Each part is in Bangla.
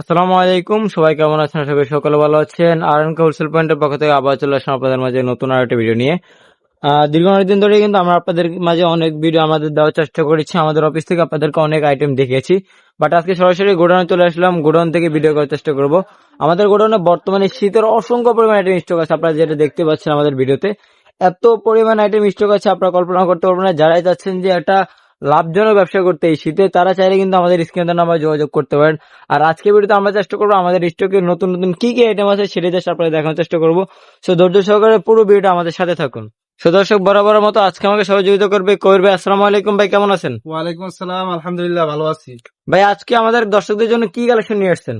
আসসালামু আলাইকুম, সবাই কেমন আছেন? আশা করি সকলে ভালো আছেন। আর এন হোলসেল পয়েন্টের পক্ষ থেকে আবার চলে আসলাম আপনাদের মাঝে নতুন আর একটা ভিডিও নিয়ে। দীর্ঘ অনেকদিন ধরে কিন্তু আমরা আপনাদের মাঝে অনেক ভিডিও আমাদের দেওয়ার চেষ্টা করেছি। আমাদের অফিস থেকে আপনাদেরকে অনেক আইটেম দেখিয়েছি। বাট আজকে সরাসরি গোডাউনে চলে আসলাম। গোডাউন থেকে ভিডিও করার চেষ্টা করব। আমাদের গোডাউনে বর্তমানে শীতের অসংখ্য পরিমাণ আইটেম স্টক আছে। আপনারা যেটা দেখতে পাচ্ছেন আমাদের ভিডিওতে এত পরিমাণ আইটেম স্টক আছে, আপনারা কল্পনা করতে পারবেন যারাই চাচ্ছেন যে একটা লাভজনক ব্যবসা করতে এই শীতে তারা চাইলে কিন্তু আমাদের স্ক্রিনে নাম্বার যোগাযোগ করতে পারেন। আর আজকে ভিডিওতে আমরা চেষ্টা করব আমাদের স্টকে নতুন নতুন কি কি আইটেম আছে সেটা জাস্ট আপনাদের দেখানোর চেষ্টা করব। সো ধৈর্য সহকারে পুরো ভিডিওটা আমাদের সাথে থাকুন। সো দর্শক বরাবর মতো আজকে আমাকে সহযোগিতা করবে কবির ভাই। আসসালামু আলাইকুম ভাই কেমন আছেন? ওয়ালাইকুম আসসালাম আলহামদুলিল্লাহ ভালো আছি। ভাই আজকে আমাদের দর্শকদের জন্য কি কালেকশন নিয়ে আসছেন?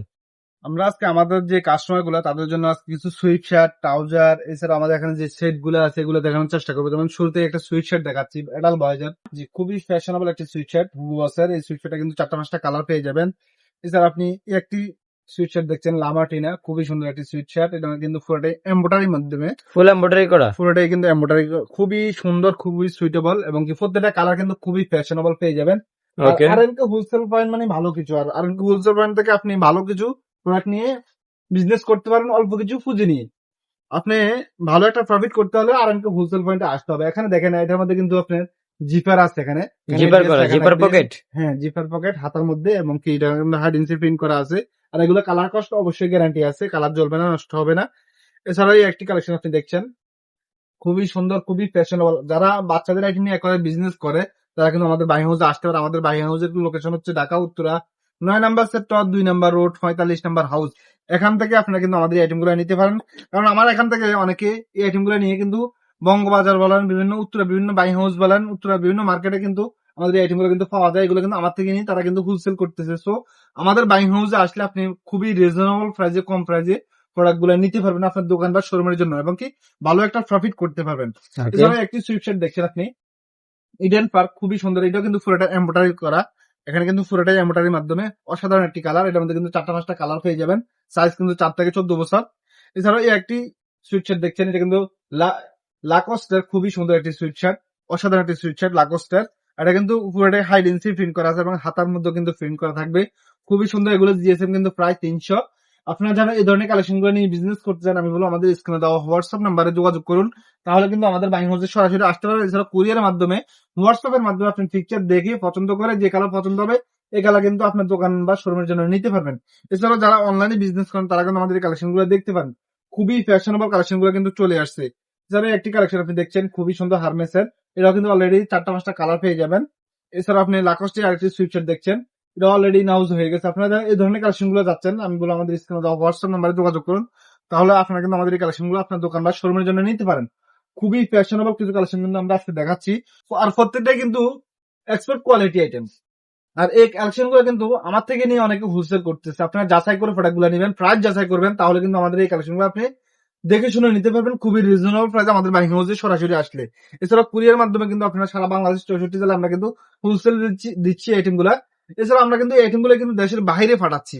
আমরা আজকে আমাদের যে কাস্টমারগুলো তাদের জন্য আজকে কিছু সুইট শার্ট ট্রাউজার এছাড়া আমাদের এখানে যে সেটগুলো আছে এগুলো দেখানোর চেষ্টা করব। যেমন শুরুতে একটা সুইট শার্ট দেখাচ্ছি এডাল বয়েজের যে খুবই ফ্যাশনেবল একটা সুইট শার্ট বসের এই সুইট শার্টটা কিন্তু চারটা পাঁচটা কালার পেয়ে যাবেন। এছাড়া আপনি একটি সুইট শার্ট দেখছেন লামাটিনা খুবই সুন্দর একটি সুইট শার্ট এটা কিন্তু পুরোটাই এম্বোটারির মাধ্যমে। ফুল এমব্রয়ডারি করা? পুরোটাই কিন্তু এম্বোটারি খুবই সুন্দর খুবই সুইটেবল এবং কি প্রত্যেকটা কালার কিন্তু খুবই ফ্যাশনেবল পেয়ে যাবেন। আর হোলসেল পয়েন্ট মানে ভালো কিছু। আর আর হোলসেল পয়েন্ট থেকে আপনি ভালো কিছু প্রোডাক্ট নিয়ে বিজনেস করতে পারেন অল্প কিছু পুঁজি নিয়ে। আপনি ভালো একটা প্রফিট করতে হলে আর এনকে হোলসেল পয়েন্টে আসতে হবে। এখানে দেখেন এটার মধ্যে কিন্তু আপনার জিপার আছে এখানে। জিপার করা জিপার পকেট হ্যাঁ জিপার পকেট হাতার মধ্যে এবং কি এটা হাইড ইঞ্চি প্রিন্ট করা আছে। আর এগুলো কালার কস্ট অবশ্যই গ্যারান্টি আছে। কালার জ্বলবে না নষ্ট হবে না। এছাড়াও একটি কালেকশন আপনি দেখছেন। খুবই সুন্দর খুবই ফ্যাশনেবল যারা বাচ্চাদের আইটেম নিয়ে একবারে বিজনেস করে তারা কিন্তু আমাদের বাই হাউসে আসতে পারে। আমাদের বাই হাউসের লোকেশন হচ্ছে ঢাকা উত্তরা নয় নাম্বার সেক্টর দুই নাম্বার রোড পঁয়তাল্লিশ নাম্বার হাউস এখান থেকে আপনারা কিন্তু আমাদেরগুলো নিতে পারেন। কারণ আমার এখান থেকে অনেকে এই আইটেমগুলো নিয়ে কিন্তু বঙ্গবাজার বলেন বিভিন্ন উত্তরা বিভিন্ন বাই হাউস বলেন উত্তরা বিভিন্ন মার্কেটে কিন্তু আমাদের এই আইটেমগুলো কিন্তু পাওয়া যায়। এগুলো কিন্তু আমার থেকে নিয়ে তারা কিন্তু হোলসেল করতেছে। সো আমাদের বাই হাউসে আসলে আপনি খুবই রিজনেবল প্রাইসে কম প্রাইসে প্রোডাক্টগুলো নিতে পারবেন আপনার দোকান বা শোরুমের জন্য এবং কি ভালো একটা প্রফিট করতে পারবেন। এছাড়া একটি সুইপশার্ট দেখছেন আপনি। ইডেন পার্ক খুবই সুন্দর। এটাও কিন্তু পুরোটা এম্বোটারি করা। এখানে কিন্তু পুরোটাই এমোটারির মাধ্যমে অসাধারণ একটি কালার। এটার মধ্যে কিন্তু চারটা পাঁচটা কালার পেয়ে যাবেন। সাইজ কিন্তু চার থেকে চোদ্দ বছর। এছাড়াও এই একটি সুইটশার্ট দেখছেন, এটা কিন্তু লাকস্টের খুবই সুন্দর একটি সুইটশার্ট অসাধারণ একটি সুইটশার্ট লাকস্টের। এটা কিন্তু পুরোটাই হাই ডেন্সি প্রিন্ট করা আছে এবং হাতার মধ্যে কিন্তু প্রিন্ট করা থাকবে। খুবই সুন্দর এগুলো জিএসএম কিন্তু প্রায় তিনশো। আপনারা যারা এই ধরনের কালেকশনগুলো নিয়ে বিজনেস করতে চান, আমি বলব আমাদের স্ক্রিনে দেওয়া হোয়াটসঅ্যাপ নাম্বারে যোগাযোগ করুন। তাহলে কিন্তু আমাদের বাইং হাউসে সরাসরি আসতে পারবে এছাড়া কুরিয়ারের মাধ্যমে হোয়াটসঅ্যাপের মাধ্যমে আপনি পিকচার দেখে পছন্দ করে যে কালার পছন্দ হবে, এই কালার কিন্তু আপনার দোকান বা শোরুমের জন্য নিতে পারবেন। এছাড়াও যারা অনলাইনে বিজনেস করেন, তারা কিন্তু আমাদের এই কালেকশনগুলো দেখতে পারেন খুবই ফ্যাশনেবল কালেকশনগুলো কিন্তু চলে আসছে। এছাড়া একটি কালেকশন আপনি দেখছেন, খুবই সুন্দর হারমেসের এটাও কিন্তু অলরেডি চারটা পাঁচটা কালার পেয়ে যাবেন। এছাড়া আপনি লাকস্টি আরেকটি সুইপশার্ট দেখছেন। এটা অলরেডি নাউজ হয়ে গেছে। আপনারা এই ধরনের কালেকশনগুলো যাচ্ছেন, আমি বলব আমাদের স্ক্রিনে দেওয়া হোয়াটসঅ্যাপ নাম্বারে যোগাযোগ করুন, তাহলে আপনারা কিন্তু আমাদের এই কালেকশনগুলো আপনার দোকান বা শোরুমের জন্য নিতে পারেন। খুবই ফ্যাশনেবল কিছু কালেকশন কিন্তু আমরা আজকে দেখাচ্ছি। আর প্রত্যেকটাই কিন্তু এক্সপোর্ট কোয়ালিটি আইটেম আর এই কালেকশনগুলো কিন্তু আমার থেকে নিয়ে অনেকে হোলসেল করতেছে। আপনারা যাচাই করে প্রোডাক্টগুলো নেবেন প্রাইস যাচাই করবেন, তাহলে কিন্তু আমাদের এই কালেকশনগুলো আপনি দেখে শুনে নিতে পারবেন। খুবই রিজনেবল প্রাইস আমাদের ব্যাংক হাউসে সরাসরি আসলে। এছাড়া কুরিয়ার মাধ্যমে কিন্তু আপনারা সারা বাংলাদেশ চৌষট্টি জেলা আমরা কিন্তু হোলসেল দিচ্ছি আইটেমগুলা। এছাড়া আমরা কিন্তু আইটেমগুলো কিন্তু দেশের বাইরে পাঠাচ্ছি।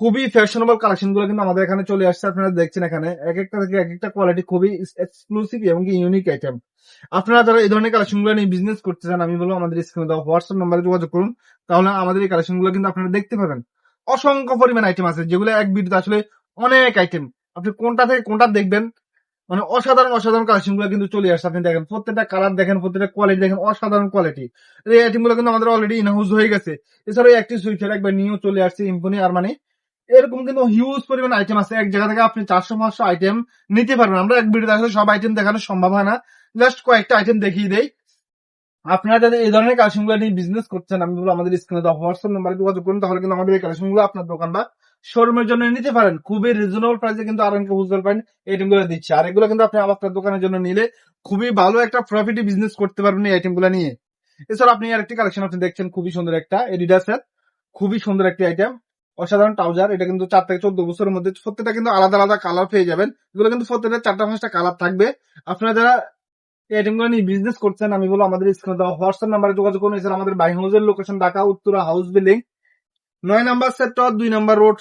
খুবই ফ্যাশনেবল কালেকশনগুলো কিন্তু আমাদের এখানে চলে আসছে, আপনারা দেখছেন এখানে। এক একটা থেকে এক একটা কোয়ালিটি খুবই এক্সক্লুসিভ এবং ইউনিক আইটেম আপনারা যারা এই ধরনের কালেকশনগুলো নিয়ে বিজনেস করতে চান, আমি বলব আমাদের স্ক্রিনে দেওয়া হোয়াটসঅ্যাপ নাম্বারে যোগাযোগ করুন, তাহলে আমাদের এই কালেকশনগুলো কিন্তু আপনারা দেখতে পাবেন। অসংখ্য পরিমাণ আইটেম আছে, যেগুলো এক ভিডিওতে আসলে অনেক আইটেম আপনি কোনটা থেকে কোনটা দেখবেন মানে অসাধারণ অসাধারণ কালেকশনগুলো কিন্তু চলে আসছে। আপনি দেখেন, প্রত্যেকটা কালার দেখেন, প্রত্যেকটা কোয়ালিটি দেখেন, অসাধারণ কোয়ালিটি এই আইটেমগুলো কিন্তু আমাদের অলরেডি ইনহাউস হয়ে গেছে। এছাড়াও একটি সুইচার একবার নিয়েও চলে আসছে ইম্পনি আর মানে এরকম কিন্তু হিউজ পরিমাণ আইটেম আছে। এক জায়গা থেকে আপনি চারশো, পাঁচশো আইটেম নিতে পারবেন। আমরা এক ভিডিও দেখাতে সব আইটেম দেখানো সম্ভব হয় না। জাস্ট কয়েকটা আইটেম দেখিয়ে দেই। আপনারা যাদের এই ধরনের কালেকশনগুলো নিয়ে বিজনেস করছেন, আমি বলব আমাদের স্ক্রিনে দেওয়া হোয়াটসঅ্যাপ নাম্বারে যোগাযোগ করুন, তাহলে কিন্তু আমাদের এই কালেকশনগুলো আপনার দোকান বা শোরুমের জন্য নিতে পারেন। খুবই রিজনেবল প্রাইসে কিন্তু আর হোলসেল পয়েন্ট আইটেমগুলো দিচ্ছে। আর এগুলো কিন্তু আপনি আপনার দোকানের জন্য নিলে খুবই ভালো একটা প্রফিটে বিজনেস করতে পারবেন এই আইটেমগুলো নিয়ে। এছাড়া আপনি আর একটি কালেকশন আপনি দেখছেন, খুবই সুন্দর একটা এডিডাসের খুবই সুন্দর একটি আইটেম অসাধারণ ট্রাউজার এটা কিন্তু চার থেকে চোদ্দ বছরের মধ্যে প্রত্যেকটা কিন্তু আলাদা আলাদা কালার পেয়ে যাবেন। এগুলো কিন্তু প্রত্যেকটা চারটা পাঁচটা কালার থাকবে। আপনারা যারা নিয়ে বিজনেস করছেন, আমি আমাদের স্ক্রিনে দেওয়া হোয়াটসঅ্যাপ নাম্বারে যোগাযোগ করুন, এছাড়া আমাদের বাই হাউসের location Dhaka, Uttara house building নয় নাম্বার সেক্টর দুই নাম্বার রোড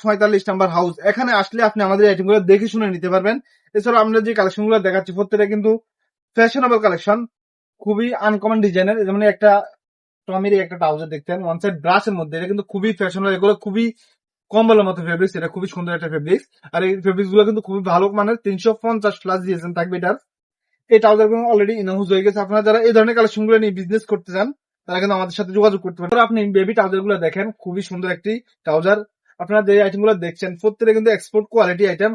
নাম্বার হাউস এখানে আসলে আপনি আমাদের দেখে শুনে নিতে পারবেন। এছাড়া আমরা যে দেখাচ্ছি, প্রত্যেকটা কিন্তু ফ্যাশনেবল কালেকশন খুবই আনকমন ডিজাইনের যেমন একটা টমির একটা ট্রাউজার দেখতেন ওয়ান সাইড ব্রাশের মধ্যে, এটা কিন্তু খুবই ফ্যাশনেবল এগুলো খুবই কম্বলের মতো ফেব্রিক্স এটা খুবই সুন্দর একটা ফেব্রিক্স আর এই ফেব্রিক্সগুলো কিন্তু খুবই ভালো মানের, তিনশো পঞ্চাশ প্লাস দিয়েছেন থাকবে এটার। এই ট্রাউজারগুলো অলরেডি ইনহাউস হয়ে গেছে। আপনারা যারা এই ধরনের কালেকশনগুলো নিয়ে বিজনেস করতে চান, তারা কিন্তু আমাদের সাথে যোগাযোগ করতে পারেন। আপনি বেবি ট্রাউজারগুলো দেখেন, খুবই সুন্দর একটি ট্রাউজার আপনারা যে আইটেমগুলো দেখছেন প্রত্যেকটা কিন্তু এক্সপোর্ট কোয়ালিটি আইটেম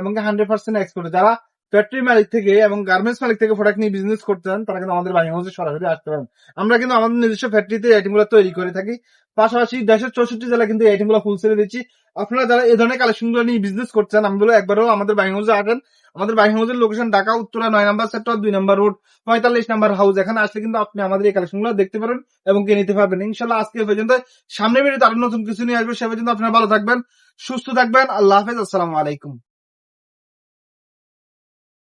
এবং হান্ড্রেড পার্সেন্ট এক্সপোর্ট যারা ফ্যাক্টরি মালিক থেকে এবং গার্মেন্টস মালিক থেকে প্রোডাক্ট নিয়ে বিজনেস করতে চান, তারা কিন্তু আমাদের বাংলাদেশে সরাসরি আসতে পারেন। আমরা কিন্তু আমাদের নিজস্ব ফ্যাক্টরিতে আইটেমগুলো তৈরি করে থাকি। পাশাপাশি দেশের চৌষট্টি জেলা কিন্তু আইটেমগুলো ফুলসেলে দিচ্ছি। আপনারা যারা এই ধরনের কালেকশনগুলো নিয়ে বিজনেস করছেন, আমি বলে একবারও আমাদের বাংলাদেশে আসেন। আমাদের বাংলাদেশের লোকেশন ঢাকা, উত্তরা, নয় নাম্বার সেক্টর দুই নাম্বার রোড পঁয়তাল্লিশ নাম্বার হাউস এখানে আসলে কিন্তু আপনি আমাদের এই কালেকশনগুলো দেখতে পারেন এবং কিনে নিতে পারবেন। ইনশাল্লাহ আজকে পর্যন্ত। সামনে বেরিয়ে আরও নতুন কিছু নিয়ে আসবে। সে পর্যন্ত আপনারা ভালো থাকবেন, সুস্থ থাকবেন। আল্লাহ হাফেজ। আসসালামু আলাইকুম।